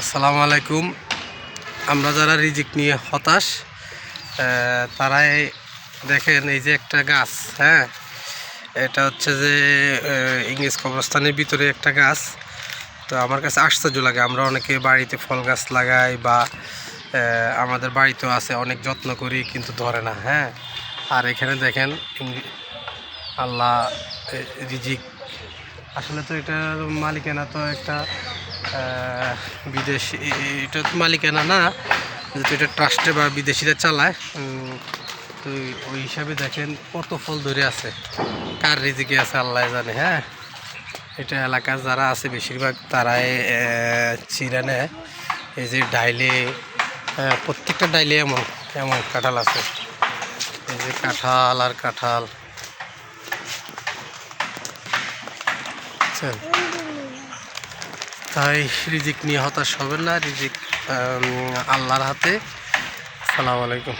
আসসালামু আলাইকুম। আমরা যারা রিজিক নিয়ে হতাশ তারাই দেখেন এই যে একটা গাছ হ্যাঁ? এটা হচ্ছে যে ইংরেজ কবরস্থানের ভিতরে একটা গাছ। তো আমার কাছে আশ্চর্য লাগে, আমরা অনেকে বাড়িতে ফল গাছ লাগাই বা আমাদের বাড়িতেও আছে, অনেক যত্ন করি কিন্তু ধরে না হ্যাঁ? আর এখানে দেখেন আল্লাহ রিজিক। আসলে তো এটার মালিকানা তো একটা বিদেশি, এটা তো মালিকানা না, যেহেতু এটা ট্রাস্টে বা বিদেশিরা চালায় তো ওই হিসাবে দেখেন কত ফল ধরে আছে। কার রিজিকে আছে আল্লাহ জানে হ্যাঁ? এটা এলাকার যারা আছে বেশিরভাগ তারাই চিরা নেয়। এই যে ডাইলে প্রত্যেকটা ডাইলে এমন এমন কাঁঠাল আছে। এই যে কাঁঠাল আর কাঁঠাল। বুঝছেন? তাই রিজিক নিয়ে হতাশ হবেন না রিজিক আল্লাহর হাতে। সালাম আলাইকুম।